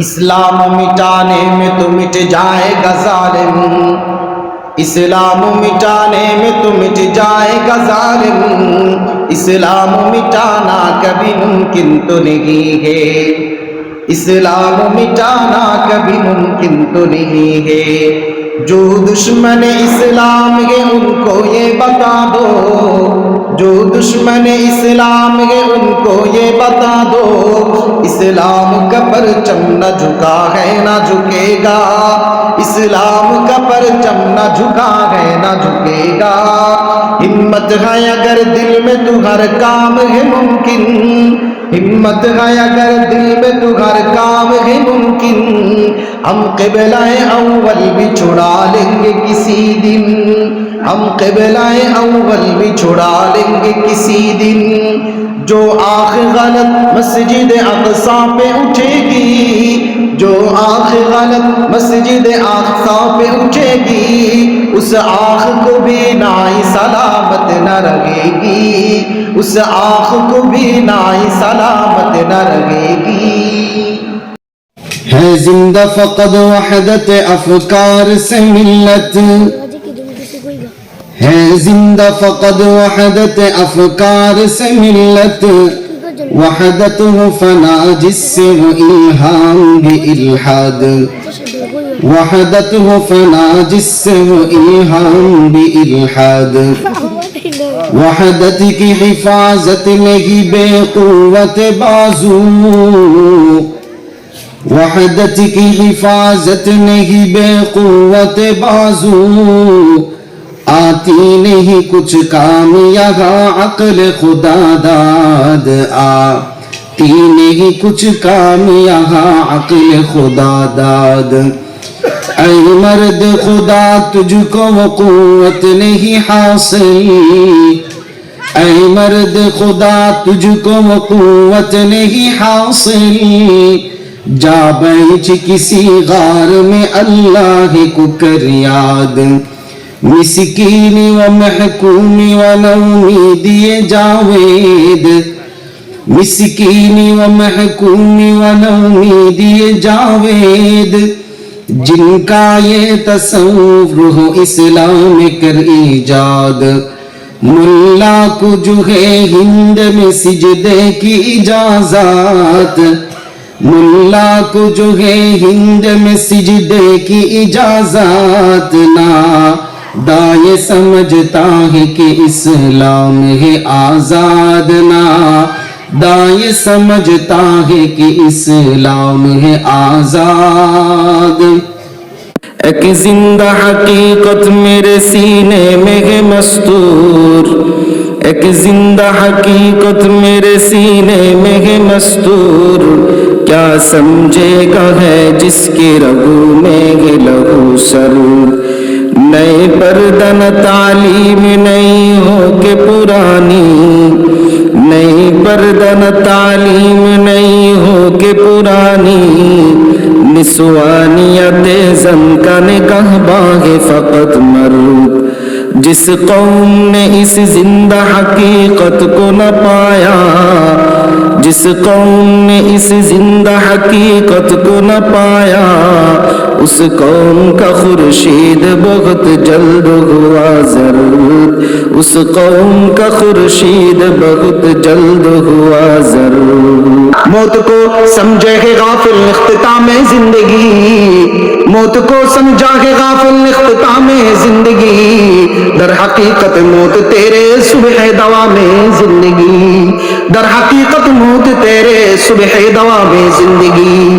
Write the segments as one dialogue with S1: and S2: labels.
S1: اسلام مٹانے میں تو مٹ جائے گا ظالم۔ اسلام مٹانے میں تو مٹ جائے گا ظالم۔ اسلام مٹانا کبھی ممکن تو نہیں ہے۔ اسلام مٹانا کبھی ممکن تو نہیں ہے۔ جو دشمن اسلام ہے ان کو یہ بتا دو۔ جو دشمن اسلام ہے، ان کو یہ بتا دو۔ اسلام کا پرچم نہ جھکا ہے، نہ جھکے گا۔ اسلام کا پرچم نہ جھکا ہے، نہ جھکے گا۔ ہمت ہے اگر دل میں تو ہر کام ہے ممکن۔ ہمت ہے اگر دل میں تو ہر کام ہے ممکن۔ ہم قبلہ اول بھی چھڑا لیں گے کسی دن۔ ہم قبلہ اول بھی چھڑا لیں دیں گے کسی دن جو آخ غلط مسجد اقصا پہ اٹھے گی، جو آخ غلط مسجد اقصا پہ اٹھے گی، اس آخ کو بھی نائی سلامت نہ رہے گی۔ اس آخ کو بھی نائی سلامت نہ رہے گی۔
S2: ہے زندہ فقد وحدت، افکار سے ملت۔ ہے زندہ فقد وحدت افکار سے ملت وحدت ہو فنا جس سے وہ الہام بھی الحاد وحدت ہو فنا جس سے وہ الہام بھی الحاد وحدت کی حفاظت نہیں بے قوت بازو وحدت کی حفاظت نہیں بے قوت بازو آتی نہیں کچھ کام یہاں عقل خدا داد آتی نہیں کچھ کام یہاں عقل خدا داد۔ اے مرد خدا، تجھ کو وہ قوت نہیں حاصل۔ اے مرد خدا، تجھ کو وہ قوت نہیں حاصل۔ جا بیچ کسی غار میں، اللہ کو کر یاد۔ مسکین و محکوم و نومی دیے جاوید مسکین و محکوم و نومی دیے جاوید جن کا یہ تصور ہو اسلام کر ایجاد ملا کو جو ہے ہند میں سجدے کی اجازت ملا کو جو ہے ہند میں سجدے کی اجازت نہ دائیں سمجھتا ہے کہ اسلام ہے آزاد نہ۔ دائیں سمجھتا ہے کہ اسلام ہے آزاد۔ ایک زندہ حقیقت میرے سینے میں ہے مستور۔ ایک زندہ حقیقت میرے سینے میں ہے مستور۔ کیا سمجھے گا ہے جس کے رگو میں ہے لہو سرور؟ نئے پردن تعلیم نہیں ہو کے پرانی۔ نئی پردن تعلیم نہیں ہو کے پرانی۔ نسوانیت زن کا نگاہ باغ فقط مروب جس قوم نے اس زندہ حقیقت کو نہ پایا، جس قوم نے اس زندہ حقیقت کو نہ پایا۔ اس قوم کا خورشید بہت جلد ہوا ضرور۔ اس قوم کا خورشید بہت جلد ہوا ضرور۔
S1: موت کو سمجھے ہے غافل اختتام زندگی۔ موت کو سمجھا ہے غافل اختتام زندگی۔ در حقیقت موت تیرے صبح دوا میں زندگی۔ در حقیقت موت تیرے صبح دوا میں زندگی۔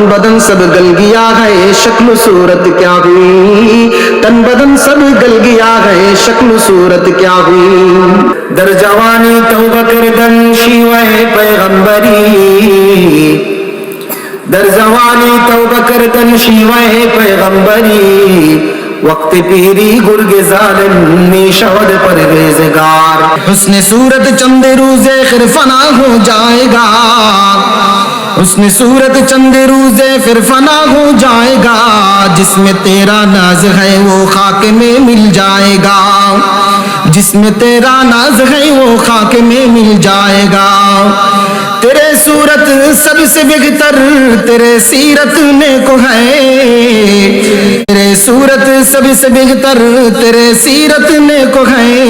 S1: تن بدن سب گل گیا ہے شکل صورت کیا ہوئی تن بدن سب گل گیا ہے شکل صورت کیا ہوئی در جوانی توبہ کردن شیوہ پیغمبری در زوانی توبہ کردن شیوہ پیغمبری وقت پیری گرگ ظالم می شود پرویزگار
S2: حسن صورت چند روزے پھر فنا ہو جائے گا اس نے صورت چند روزے پھر فنا ہو جائے گا۔ جس میں تیرا ناز ہے وہ خاک میں مل جائے گا۔ جس میں تیرا ناز ہے وہ خاک میں مل جائے گا۔ تیرے صورت سب سے بہتر، تیرے سیرت میں ہے۔ تیرے صورت سب سے بہتر، تیرے سیرت میں ہے۔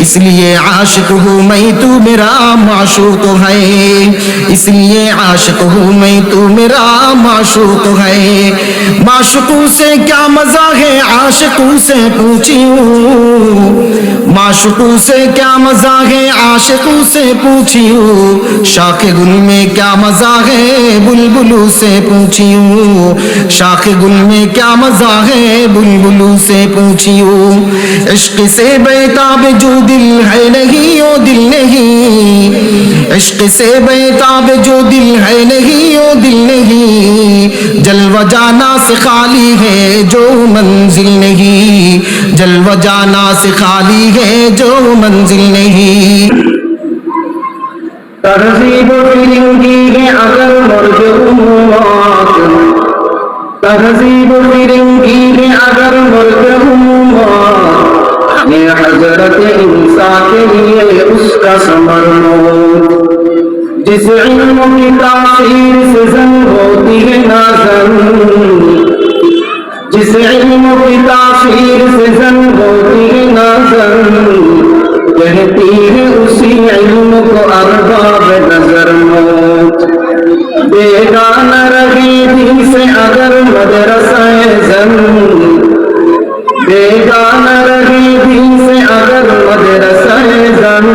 S2: اس لیے عاشق ہوں میں، تو میرا معشوق ہے۔ اس لیے عاشق ہوں میں، تو میرا معشوق ہے۔ معشوقوں سے کیا مزہ ہے؟ عاشقوں سے پوچھی ہوں معشوقوں سے کیا مزہ ہے عاشقوں سے پوچھی ہوں شاخ گل میں کیا مزہ ہے بلبلو سے پوچھی ہوں شاخ گل میں کیا مزہ ہے؟ بلبلو سے پوچھی ہوں عشق سے بیتاب جو دل ہے نہیں، او دل نہیں۔ عشق سے بیتاب جو دل ہے نہیں، او دل نہیں۔ جلوہ جانا سے خالی ہے جو منزل نہیں۔ جلوہ جانا سے خالی ہے جو منزل نہیں۔
S1: تہذیب فرنگی ہے اگر مرد اموات تہذیب فرنگی ہے اگر مرد اموات یہ حضرت انسان کے لیے اس کا سمر موت جس علم کی تاثیر سے زن ہوتی ہے نازن جس علم کی تاثیر سے زن ہوتی ہے نازن کہتی ہے اسی علم کو ارباب نظر موت بیگان رہی دل سے اگر مدرسہ زن بیگان رہی دل سے اگر مدرسہ زن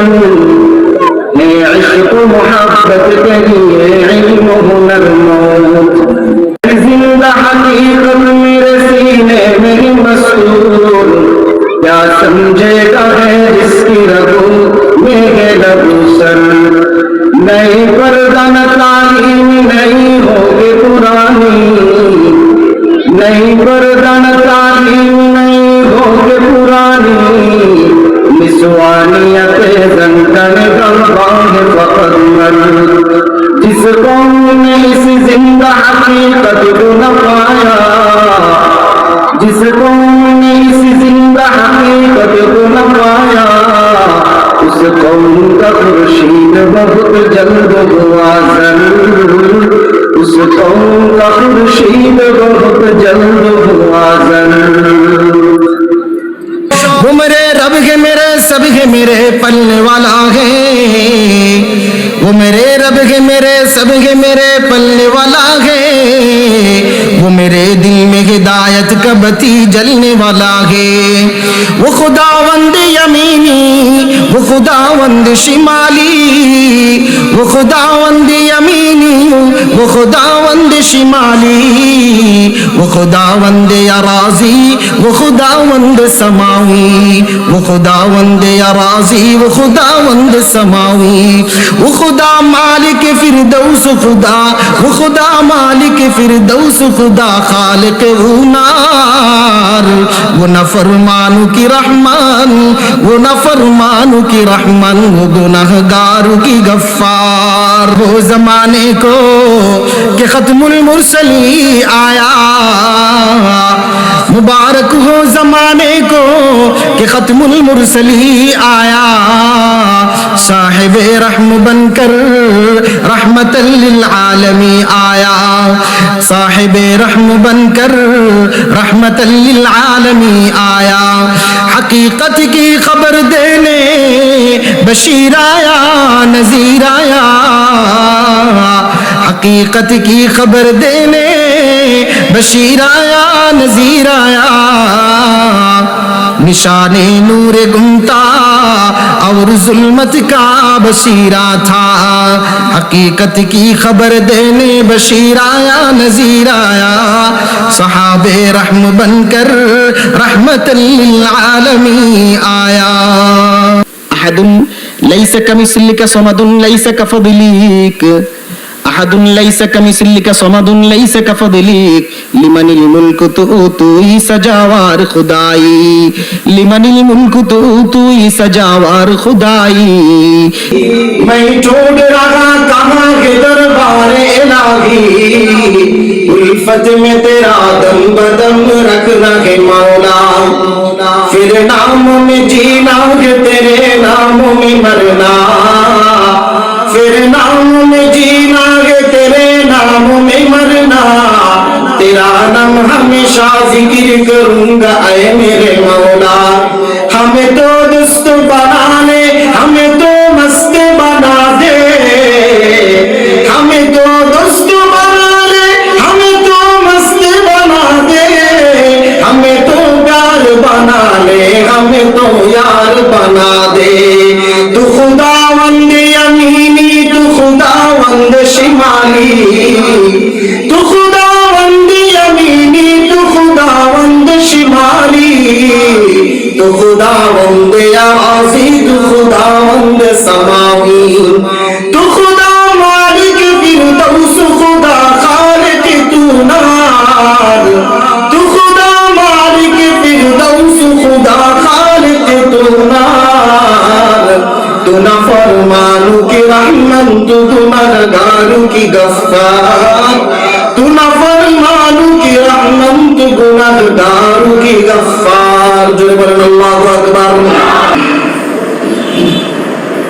S1: ہے عشق محبت کے لیے علم ہنر موت نسوانیت زنکن گمباہ فقر مر جس قوم نے اس زندہ حقیقت کو نہ پایا جس قوم نے اس زندہ حقیقت کو نہ پایا اس قوم کا خورشید بہت جلد ہوا زل اس قوم کا خورشید بہت جلد ہوا زل
S2: وہ میرے رب ہے میرے سب ہے میرے پلنے والا ہے۔ وہ میرے رب ہے میرے، سب ہے میرے پلنے والا ہے۔ وہ میرے دل میں ہدایت کا بتی جلنے والا ہے۔ وہ خدا بندی یمینی وہ خدا وند شمالی وہ خدا وند یمینی وہ خدا وند شمالی وہ خدا وند اراضی وہ خدا وند سماوی وہ خدا وند اراضی وہ خدا وند سماوی وہ خدا مالک فردوس خدا وہ خدا مالک فردوس خدا خالق نار وہ نفرمانو کی رحمان وہ نفرمانو کی رحمان وہ گناہگارو کی غفار۔ وہ زمانے کو کہ ختم المرسلی آیا۔ مبارک ہو زمانے کو کہ ختم المرسلی آیا۔ صاحب رحم بن کر رحمت للعالمی آیا۔ صاحب رحم بن کر رحمت للعالمی آیا۔ بشیر آیا نذیر آیا حقیقت کی خبر دینے بشیر آیا نذیر آیا نشان نور گمتا اور ظلمت کا بشیرہ تھا حقیقت کی خبر دینے بشیر آیا نذیر آیا صحاب رحم بن کر رحمت للعالمی آیا احد ليس كمثلك صمد ليس كفضلك احد ليس كمثلك صمد ليس كفضلك لمن الملك تو تو ہی سجاوار خدائی لمن الملك تو تو ہی سجاوار خدائی
S1: میں ڈھونڈ رہا کہاں کے دربار الہی؟ الفت میں تیرا دم بدم رکھنا ہے مولا پھر نام میں جینا ہے تیرے نام میں مرنا پھر نام میں جینا ہے تیرے نام میں مرنا تیرا نام ہمیشہ ذکر کروں گا اے میرے تو خدا وند سماوی تو خدا مالک فردوس خدا خالق تو نار تو خدا مالک فردوس خدا خالق تو نار تو نہ فرمانو کی رحمت تو گناہگاروں کی غفار تو نہ فرمانو کی رحمت تو گناہگاروں کی غفار جو بلن اللہ اکبر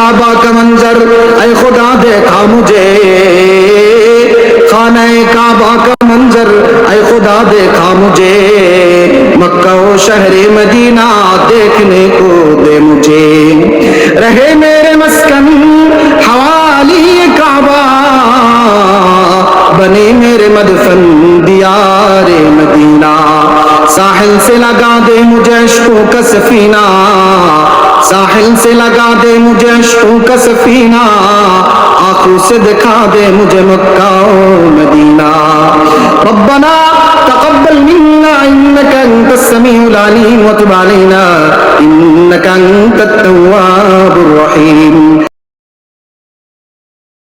S1: کعبہ کا منظر، اے خدا دیکھا مجھے۔ خانہ کعبہ کا منظر، اے خدا دیکھا مجھے۔ مکہ و شہر مدینہ دیکھنے کو دے مجھے۔ رہے میرے مسکن، حوالی کعبہ۔ بنے میرے مدفن دیار مدینہ۔ ساحل سے لگا دے مجھے عشقوں کا سفینہ۔ ساحل سے لگا دے مجھے عشقوں کا سفینہ آنکھوں سے دکھا دے مجھے مکہ و مدینہ ربنا تقبل منا انك انت السميع العليم وتب علينا انك انت التواب الرحيم